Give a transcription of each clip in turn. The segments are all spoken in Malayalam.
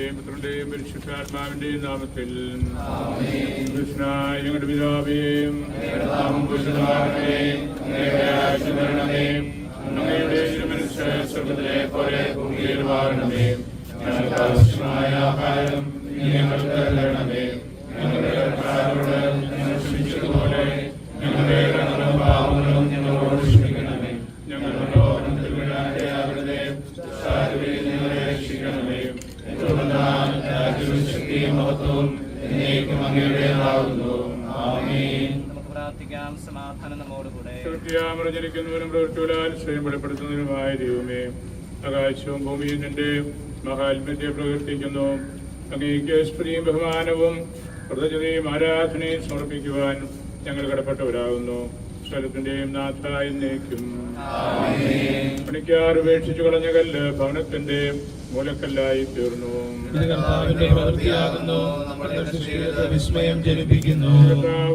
പിതാവിന്റെയും പുത്രന്റെയും പരിശുദ്ധാത്മാവിന്റെയും നാമത്തിൽ. കൃഷ്ണായ ഞങ്ങളുടെ പിതാവേയും ഞങ്ങൾക്ക് ആവശ്യമായ ആഹാരം ഞങ്ങൾക്ക് തരണമേ. ഞങ്ങളുടെ പ്രവൃത്തികളാൽ സ്വയം വെളിപ്പെടുത്തുന്നതിനുമായ ദൈവമേ ആകാശവും ഭൂമിയും നിന്റെ മഹാത്മ്യത്തെ പ്രകീർത്തിക്കുന്നു. അങ്ങേക്ക് സ്ത്രീയും ബഹുമാനവും കൃതജ്ഞതയും ആരാധനയും സമർപ്പിക്കുവാൻ ഞങ്ങൾ കടപ്പെട്ടവരാകുന്നു. സ്ഥലത്തിന്റെയും നാഥ എന്നേക്കും പണിക്കാർ ഉപേക്ഷിച്ചു കളഞ്ഞ കല്ല് ഭവനത്തിന്റെ മൂലക്കല്ലായി തീർന്നു.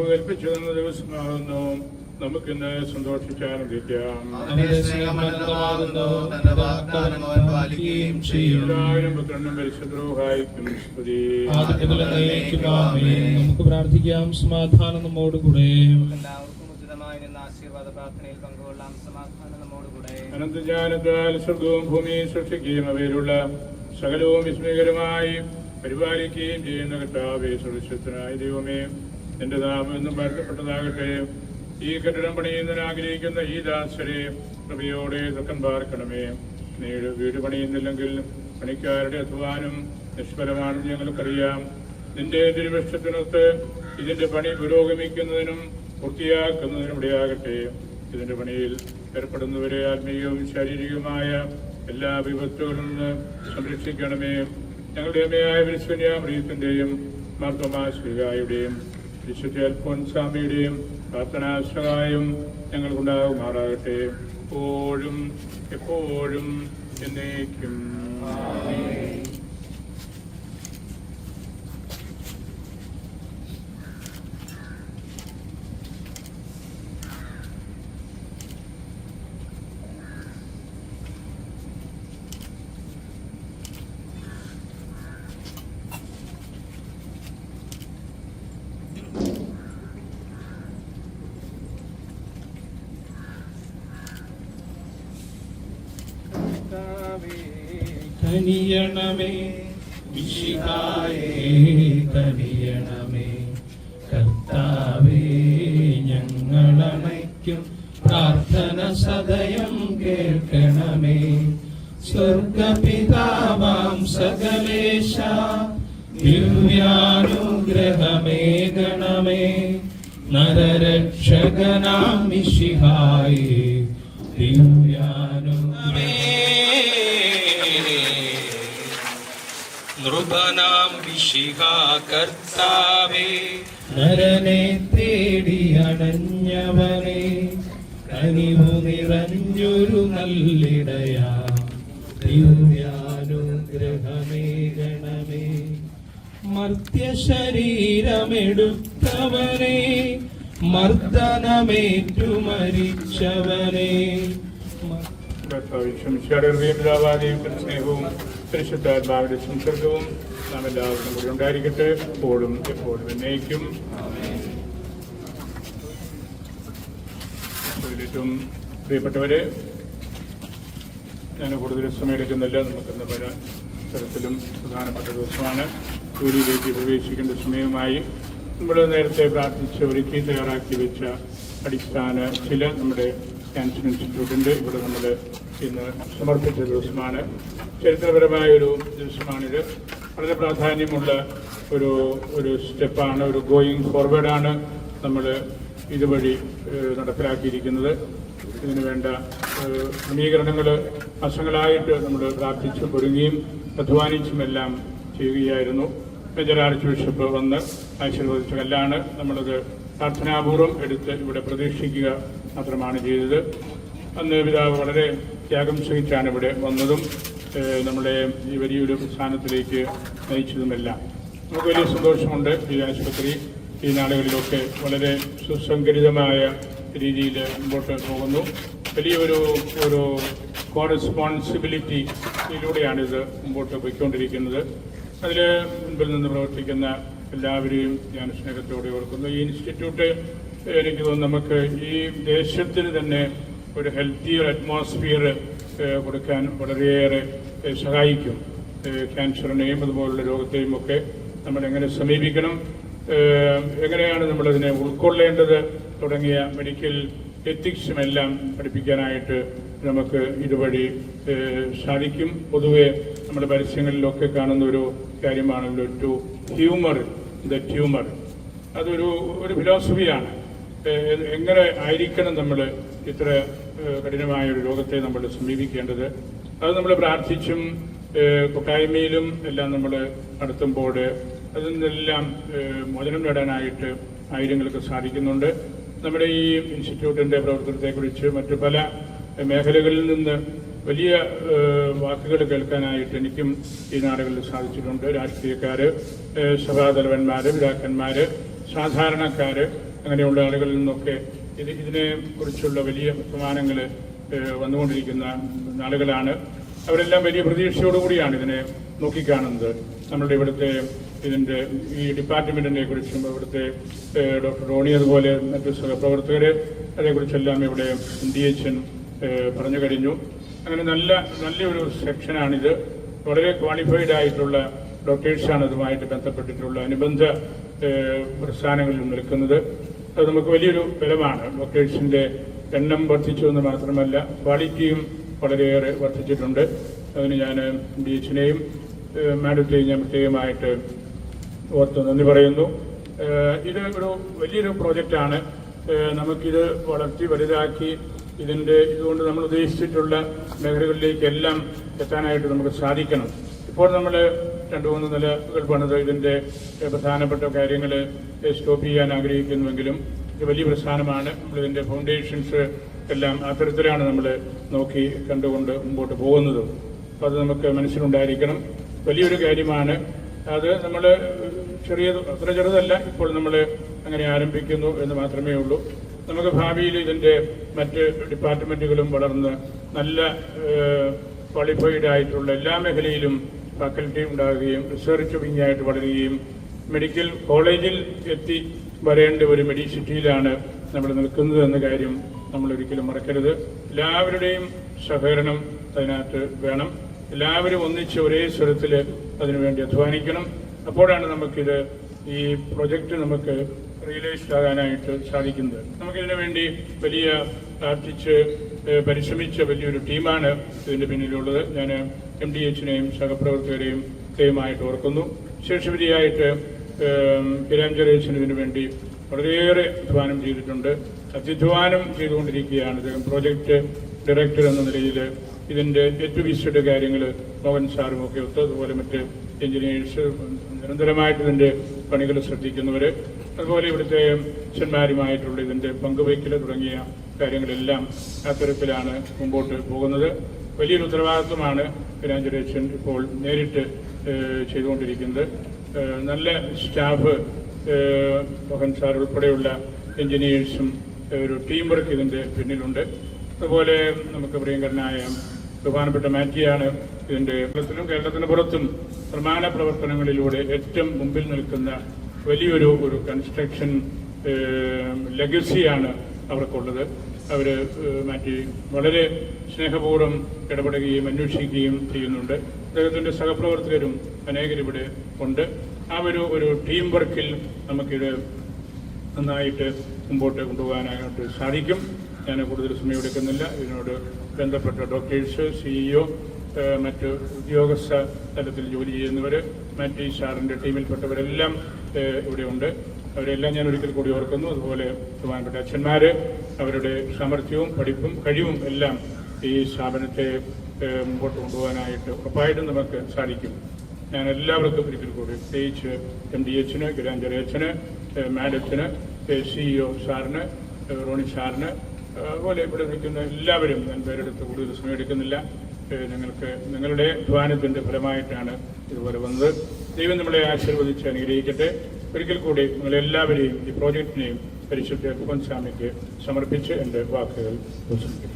കൽപ്പിച്ചു തന്ന ദിവസമാകുന്നു. നമുക്കിന്ന് സന്തോഷിക്കാനും നമുക്ക് പ്രാർത്ഥിക്കാം. സമാധാനം നമ്മോടുകൂടെ. എല്ലാവർക്കും ഉചിതമായി ആശീർവാദ പ്രാർത്ഥനയിൽ പങ്കുകൊള്ളാം. സമാധാനം നമ്മോടുകൂടെ. അനന്തജ്ഞാനത്താൽ സ്വർഗവും ഭൂമിയും സൃഷ്ടിക്കുകയും അവയിലുള്ള സകലവും വിസ്മയകരമായി പരിപാലിക്കുകയും ചെയ്യുന്ന കർത്താവേ സുരക്ഷിതനായ ദൈവമേ എന്റെ നാമം എന്നും വാഴ്ത്തപ്പെട്ടതാകട്ടെ ഈ കെട്ടിടം പണിയുന്നതിന് ആഗ്രഹിക്കുന്ന ഈ ദാസരെ കൃപയോടെ ദുഃഖം പാർക്കണമേ. നീട് വീട് പണിയുന്നില്ലെങ്കിൽ പണിക്കാരുടെ അധ്വാനം നിഷ്ഫലമാണെന്ന് ഞങ്ങൾക്കറിയാം. നിന്റെ തിരുവക്ഷത്തിനൊത്ത് ഇതിന്റെ പണി പുരോഗമിക്കുന്നതിനും പൂർത്തിയാക്കുന്നതിനും ഇടയാകട്ടെ. ഇതിന്റെ പണിയിൽ ഏർപ്പെടുന്നവരെ ആത്മീയവും ശാരീരികവുമായ എല്ലാ വിപത്തുകളിൽ നിന്ന് സംരക്ഷിക്കണമേ. ഞങ്ങളുടെ അമ്മയായ വിശ്വന്യാമൃതത്തിന്റെയും മാർത്തോമാ ശ്രീകായുടെയും വിശുദ്ധ അൽഫോൻസാമിയുടെയും പ്രാർത്ഥനാശ്രമായും ഞങ്ങൾക്കുണ്ടാകുമാറാകട്ടെ. എപ്പോഴും എപ്പോഴും എന്നേക്കും. കനിയണമേ വിശിഹായേ കനിയണമേ. കർത്താവേ ഞങ്ങളണയ്ക്കും പ്രാർത്ഥന സദയം കേൾക്കണമേ. സ്വർഗപിതാവാം സകലേശ ദിവ്യാനുഗ്രഹമേകണമേ. നരരക്ഷകനാം മിശിഹായേ ദിവ്യാനുഗ്രഹമേ. നൃപനാം വിശിഹാ കർത്താവേ. നരനെ തേടി അണഞ്ഞവനെ കനിവു നിറഞ്ഞൊരു നല്ലിടയാ. ദിവ്യാനുഗ്രഹമേ ഗണമേ. മർത്യ ശരീരമെടുത്തവനെ മർദ്ദനമേറ്റു മരിച്ചവനെ. പിതാവാദിയും സ്നേഹവും പരിശുദ്ധാത്മാവിന്റെ സംസർഗവും നാം എല്ലാവർക്കും കൂടി ഉണ്ടായിരിക്കട്ടെ. എപ്പോഴും എപ്പോഴും എന്നേക്കും. ഏറ്റവും പ്രിയപ്പെട്ടവരെ ഞാൻ കൂടുതൽ സമയമെടുക്കുന്നില്ല. നമുക്കിന്ന് പല തരത്തിലും പ്രധാനപ്പെട്ട ദിവസമാണ്. ജോലിയിലേക്ക് പ്രവേശിക്കേണ്ട സമയമായി നമ്മൾ നേരത്തെ പ്രാർത്ഥിച്ച് ഒരുക്കി തയ്യാറാക്കി വെച്ച അടിസ്ഥാന ചില നമ്മുടെ ക്യാൻസർ ഇൻസ്റ്റിറ്റ്യൂട്ടിന്റെ ഇവിടെ നമ്മൾ ഇന്ന് സമർപ്പിച്ച ദിവസമാണ് ചരിത്രപരമായ ഒരു ദിവസമാണിത് വളരെ പ്രാധാന്യമുള്ള ഒരു ഒരു സ്റ്റെപ്പാണ് ഒരു ഗോയിങ് ഫോർവേഡാണ് നമ്മൾ ഇതുവഴി നടപ്പിലാക്കിയിരിക്കുന്നത്. ഇതിനു വേണ്ട ക്രമീകരണങ്ങൾ വർഷങ്ങളായിട്ട് നമ്മൾ പ്രാർത്ഥിച്ചും ഒരുങ്ങിയും അധ്വാനിച്ചുമെല്ലാം ചെയ്യുകയായിരുന്നു. മേജർ ആർച്ച് ബിഷപ്പ് വന്ന് ആശീർവദിച്ച കല്ലാണ് നമ്മളത് പ്രാർത്ഥനാപൂർവം എടുത്ത് ഇവിടെ പ്രതീക്ഷിക്കുക മാത്രമാണ് ചെയ്തത്. അന്ന് പിതാവ് വളരെ ത്യാഗം സഹിച്ചാണ് ഇവിടെ വന്നതും നമ്മുടെ ഈ വലിയൊരു സ്ഥാനത്തിലേക്ക് നയിച്ചതുമെല്ലാം. നമുക്ക് വലിയ സന്തോഷമുണ്ട് ഈ ആശുപത്രി ഈ നാളുകളിലൊക്കെ വളരെ സുസംഘടിതമായ രീതിയിൽ മുമ്പോട്ട് പോകുന്നു. വലിയൊരു ഒരു കോറസ്പോൺസിബിലിറ്റിയിലൂടെയാണിത് മുമ്പോട്ട് പോയിക്കൊണ്ടിരിക്കുന്നത്. അതിൽ മുൻപിൽ നിന്ന് പ്രവർത്തിക്കുന്ന എല്ലാവരെയും ഞാൻ സ്നേഹത്തോടെ ഓർക്കുന്നു. ഈ ഇൻസ്റ്റിറ്റ്യൂട്ട് എനിക്ക് തോന്നുന്നു നമുക്ക് ഈ ദേശത്തിന് തന്നെ ഒരു ഹെൽത്തിയർ അറ്റ്മോസ്ഫിയർ കൊടുക്കാൻ വളരെയേറെ സഹായിക്കും. ക്യാൻസറിനെയും അതുപോലുള്ള രോഗത്തെയും ഒക്കെ നമ്മൾ എങ്ങനെ സമീപിക്കണം? എങ്ങനെയാണ് നമ്മളതിനെ ഉൾക്കൊള്ളേണ്ടത്? തുടങ്ങിയ മെഡിക്കൽ എത്തിക്സും എല്ലാം പഠിപ്പിക്കാനായിട്ട് നമുക്ക് ഇതുവഴി സാധിക്കും. പൊതുവെ നമ്മുടെ പരസ്യങ്ങളിലൊക്കെ കാണുന്ന ഒരു കാര്യമാണല്ലോ ടു ഹ്യൂമർ ദ ട്യൂമർ അതൊരു ഒരു ഫിലോസഫിയാണ് എങ്ങനെ ആയിരിക്കണം നമ്മൾ ഇത്ര കഠിനമായ ഒരു രോഗത്തെ നമ്മൾ സമീപിക്കേണ്ടത്? അത് നമ്മൾ പ്രാർത്ഥിച്ചും കൂട്ടായ്മയിലും എല്ലാം നമ്മൾ നടത്തുമ്പോൾ അതിൽ നിന്നെല്ലാം മോചനം നേടാനായിട്ട് ആയിരങ്ങൾക്ക് സാധിക്കുന്നുണ്ട്. നമ്മുടെ ഈ ഇൻസ്റ്റിറ്റ്യൂട്ടിന്റെ പ്രവർത്തനത്തെക്കുറിച്ച് മറ്റു പല മേഖലകളിൽ നിന്ന് വലിയ വാക്കുകൾ കേൾക്കാനായിട്ട് എനിക്കും ഈ നാടുകളിൽ സാധിച്ചിട്ടുണ്ട്. രാഷ്ട്രീയക്കാര് സഭാതലവന്മാർ സഭാതലവന്മാര് പിതാക്കന്മാര് സാധാരണക്കാര് അങ്ങനെയുള്ള ആളുകളിൽ നിന്നൊക്കെ ഇത് ഇതിനെ കുറിച്ചുള്ള വലിയ വർത്തമാനങ്ങൾ വന്നുകൊണ്ടിരിക്കുന്ന ആളുകളാണ്. അവരെല്ലാം വലിയ പ്രതീക്ഷയോടുകൂടിയാണ് ഇതിനെ നോക്കിക്കാണുന്നത്. നമ്മളുടെ ഇവിടുത്തെ ഇതിന്റെ ഈ ഡിപ്പാർട്ട്മെന്റിനെ കുറിച്ചും ഇവിടുത്തെ ഡോക്ടർ റോണി അതുപോലെ മറ്റു സഹപ്രവർത്തകര് അതേക്കുറിച്ചെല്ലാം ഇവിടെ ഡി എച്ച് എൻ പറഞ്ഞു കഴിഞ്ഞു. അങ്ങനെ നല്ല നല്ലൊരു സെക്ഷനാണിത്. വളരെ ക്വാളിഫൈഡ് ആയിട്ടുള്ള ഡോക്ടേഴ്സാണ് ഇതുമായിട്ട് ബന്ധപ്പെട്ടിട്ടുള്ള അനുബന്ധ പ്രസ്ഥാനങ്ങളിൽ നിൽക്കുന്നത്. അത് നമുക്ക് വലിയൊരു ബലമാണ്. ഡോക്ടേഴ്സിന്റെ എണ്ണം വർദ്ധിച്ചു എന്ന് മാത്രമല്ല ക്വാളിറ്റിയും വളരെയേറെ വർദ്ധിച്ചിട്ടുണ്ട്. അതിന് ഞാൻ ഡി എച്ചിനെയും മാഡത്തെയും ഞാൻ പ്രത്യേകമായിട്ട് ഓർത്ത് നന്ദി പറയുന്നു. ഇത് ഒരു വലിയൊരു പ്രോജക്റ്റാണ്. നമുക്കിത് വളർത്തി വലുതാക്കി ഇതിന്റെ ഇതുകൊണ്ട് നമ്മൾ ഉദ്ദേശിച്ചിട്ടുള്ള മേഖലകളിലേക്കെല്ലാം എത്താനായിട്ട് നമുക്ക് സാധിക്കണം. ഇപ്പോൾ നമ്മൾ രണ്ട് മൂന്ന് നിലകൾ പണിത് ഇതിന്റെ ഏഹ് പ്രധാനപ്പെട്ട കാര്യങ്ങൾ സ്റ്റോപ്പ് ചെയ്യാൻ ആഗ്രഹിക്കുന്നുവെങ്കിലും ഇത് വലിയ പ്രസ്ഥാനമാണ്. നമ്മളിതിന്റെ ഫൗണ്ടേഷൻസ് എല്ലാം അത്തരത്തിലാണ് നമ്മൾ നോക്കി കണ്ടുകൊണ്ട് മുമ്പോട്ട് പോകുന്നത്. അപ്പോൾ അത് നമുക്ക് മനസ്സിലുണ്ടായിരിക്കണം. വലിയൊരു കാര്യമാണ് അത് നമ്മൾ ചെറിയ അത്ര ചെറുതല്ല ഇപ്പോൾ നമ്മൾ അങ്ങനെ ആരംഭിക്കുന്നു എന്ന് മാത്രമേ ഉള്ളൂ. നമുക്ക് ഭാവിയിൽ ഇതിന്റെ മറ്റ് ഡിപ്പാർട്ട്മെന്റുകളും വളർന്ന് നല്ല ക്വാളിഫൈഡ് ആയിട്ടുള്ള എല്ലാ മേഖലയിലും ഫാക്കൽറ്റി ഉണ്ടാകുകയും റിസർച്ച് വിങ്ങായിട്ട് വളരുകയും മെഡിക്കൽ കോളേജിൽ എത്തി വരേണ്ട ഒരു മെഡിസിറ്റിയിലാണ് നമ്മൾ നിൽക്കുന്നത് എന്ന കാര്യം നമ്മൾ ഒരിക്കലും മറക്കരുത്. എല്ലാവരുടെയും സഹകരണം അതിനകത്ത് വേണം. എല്ലാവരും ഒന്നിച്ച് ഒരേ സ്വരത്തിൽ അതിനുവേണ്ടി അധ്വാനിക്കണം. അപ്പോഴാണ് നമുക്കിത് ഈ പ്രൊജക്റ്റ് നമുക്ക് റിയലൈസ്ഡ് ആകാനായിട്ട് സാധിക്കുന്നത്. നമുക്കിതിനു വേണ്ടി വലിയ പ്രാർത്ഥിച്ച് പരിശ്രമിച്ച വലിയൊരു ടീമാണ് ഇതിന്റെ പിന്നിലുള്ളത്. ഞാൻ എം ഡി എച്ചിനെയും സഹപ്രവർത്തകരെയും ദയമായിട്ട് ഓർക്കുന്നു. ശേഷവിധിയായിട്ട് കിരാഞ്ചരേശന് ഇതിനു വേണ്ടി വളരെയേറെ അധ്വാനം ചെയ്തിട്ടുണ്ട്. അത്യധ്വാനം ചെയ്തുകൊണ്ടിരിക്കുകയാണ് അദ്ദേഹം പ്രോജക്റ്റ് ഡയറക്ടർ എന്ന നിലയിൽ ഇതിന്റെ എറ്റുവിസ്റ്റഡ് കാര്യങ്ങൾ മോഹൻ സാറും ഒക്കെ ഒത്ത് അതുപോലെ മറ്റ് എഞ്ചിനീയേഴ്സ് നിരന്തരമായിട്ട് ഇതിന്റെ പണികൾ ശ്രദ്ധിക്കുന്നവർ അതുപോലെ ഇവിടുത്തെ അച്ഛന്മാരുമായിട്ടുള്ള ഇതിന്റെ പങ്കുവയ്ക്കൽ തുടങ്ങിയ കാര്യങ്ങളെല്ലാം അത്തരത്തിലാണ് മുമ്പോട്ട് പോകുന്നത്. വലിയൊരു ഉത്തരവാദിത്വമാണ് ഫിനാൻസുരേഷൻ ഇപ്പോൾ നേരിട്ട് ചെയ്തുകൊണ്ടിരിക്കുന്നത്. നല്ല സ്റ്റാഫ് മോഹൻ സാർ ഉൾപ്പെടെയുള്ള എഞ്ചിനീയേഴ്സും ഒരു ടീം വർക്ക് ഇതിന്റെ പിന്നിലുണ്ട്. അതുപോലെ നമുക്ക് പ്രിയങ്കരനായ ബഹുമാനപ്പെട്ട മാറ്റിയാണ് ഇതിന്റെ കേരളത്തിലും കേരളത്തിന് പുറത്തും നിർമ്മാണ പ്രവർത്തനങ്ങളിലൂടെ ഏറ്റവും മുമ്പിൽ നിൽക്കുന്ന വലിയൊരു ഒരു കൺസ്ട്രക്ഷൻ ലെഗസിയാണ് അവർക്കുള്ളത്. അവർ മാറ്റി വളരെ സ്നേഹപൂർവം ഇടപെടുകയും അന്വേഷിക്കുകയും ചെയ്യുന്നുണ്ട്. അദ്ദേഹത്തിന്റെ സഹപ്രവർത്തകരും അനേകരിവിടെ ഉണ്ട്. ആ ഒരു ഒരു ടീം വർക്കിൽ നമുക്കിത് നന്നായിട്ട് മുമ്പോട്ട് കൊണ്ടുപോകാനായിട്ട് സാധിക്കും. ഞാൻ കൂടുതൽ സമയം എടുക്കുന്നില്ല. ഇതിനോട് ബന്ധപ്പെട്ട ഡോക്ടേഴ്സ് സിഇഒ മറ്റ് ഉദ്യോഗസ്ഥ തലത്തിൽ ജോലി ചെയ്യുന്നവർ മറ്റ് ഷാറിന്റെ ടീമിൽപ്പെട്ടവരെല്ലാം ഇവിടെയുണ്ട്. അവരെല്ലാം ഞാൻ ഒരിക്കൽ കൂടി ഓർക്കുന്നു. അതുപോലെ ബഹുമാനപ്പെട്ട അച്ഛന്മാർ അവരുടെ സാമർഥ്യവും പഠിപ്പും കഴിവും എല്ലാം ഈ സ്ഥാപനത്തെ മുമ്പോട്ട് കൊണ്ടുപോകാനായിട്ട് ഉറപ്പായിട്ടും നമുക്ക് സാധിക്കും. ഞാൻ എല്ലാവർക്കും ഒരിക്കൽ കൂടി പ്രത്യേകിച്ച് എം ഡി എച്ചിന് ഗിരാഞ്ചരേച്ചന് മാഡത്തിന് സിഇഒ സാറിന് ഏഹ് റോണി സാറിന് അതുപോലെ ഇവിടെ നിൽക്കുന്ന എല്ലാവരും ഞാൻ പേരെടുത്ത് കൂടുതൽ സമയം എടുക്കുന്നില്ല. നിങ്ങൾക്ക് നിങ്ങളുടെ അധ്വാനത്തിന്റെ ഫലമായിട്ടാണ് ഇതുപോലെ വന്നത്. ദൈവം നമ്മളെ ആശീർവദിച്ച് അനുഗ്രഹിക്കട്ടെ. ഒരിക്കൽ കൂടി നിങ്ങളെല്ലാവരെയും ഈ പ്രോജക്റ്റിനെയും പരിശുദ്ധ കുപ്പൻ സ്വാമിക്ക് സമർപ്പിച്ച് എന്റെ വാക്കുകൾ ഉപസംഹരിക്കുന്നു